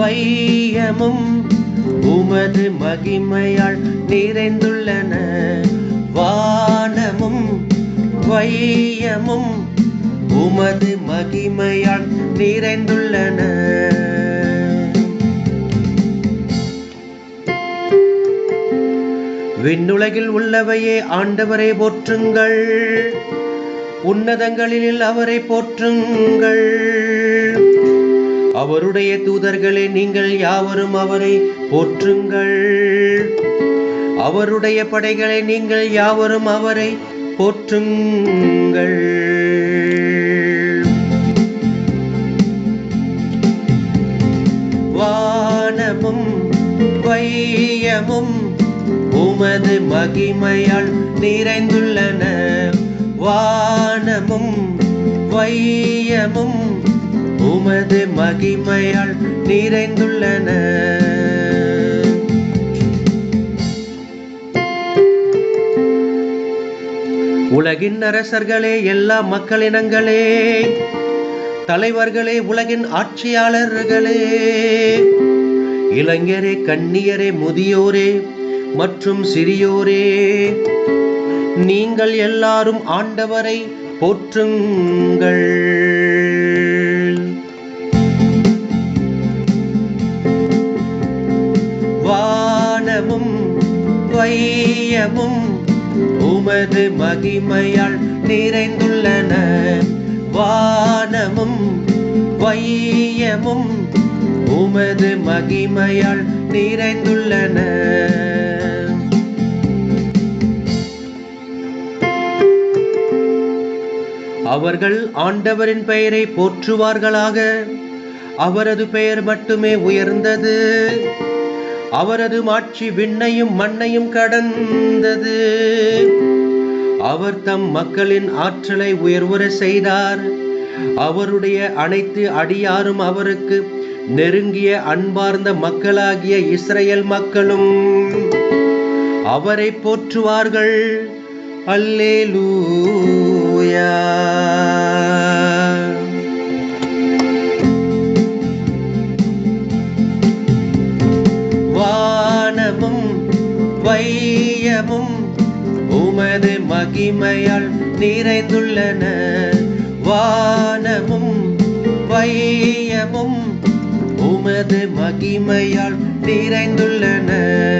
வையமும் உமது மகிமையால் நிறைந்துள்ளன. வானமும் வையமும் உமது மகிமையால் நிறைந்துள்ளன. விண்ணுலகில் உள்ளவையே ஆண்டவரை போற்றுங்கள். உன்னதங்களில் அவரை போற்றுங்கள். அவருடைய தூதர்களே நீங்கள் யாவரும் அவரை போற்றுங்கள். அவருடைய படைகளை நீங்கள் யாவரும் அவரை போற்றுங்கள். வானமும் வையமும் உமது மகிமையால் நிறைந்துள்ளன. வானமும் வையமும் உமது மகிமையால் நிறைந்துள்ளன. உலகின் அரசர்களே எல்லா மக்களினங்களே தலைவர்களே உலகின் ஆட்சியாளர்களே இளைஞரே கண்ணியரே முதியோரே மற்றும் சிறியோரே நீங்கள் எல்லாரும் ஆண்டவரை போற்றுங்கள். வையமும் உமது மகிமையால் நிறைந்துள்ளன. வானமும் வையமும் உமது மகிமையால் நிறைந்துள்ளன. அவர்கள் ஆண்டவரின் பெயரை போற்றுவார்களாக. அவரது பெயர் மட்டுமே உயர்ந்தது. அவரது மாட்சி விண்ணையும் மண்ணையும் கடந்தது. அவர் தம் மக்களின் ஆற்றலை உயர்வுற செய்தார். அவருடைய அனைத்து அடியாரும் அவருக்கு நெருங்கிய அன்பார்ந்த மக்களாகிய இஸ்ரேல் மக்களும் அவரை போற்றுவார்கள். அல்லேலூயா. வையமும் உமது மகிமையால் நிறைந்துள்ளன. வானமும் வையமும் உமது மகிமையால் நிறைந்துள்ளன.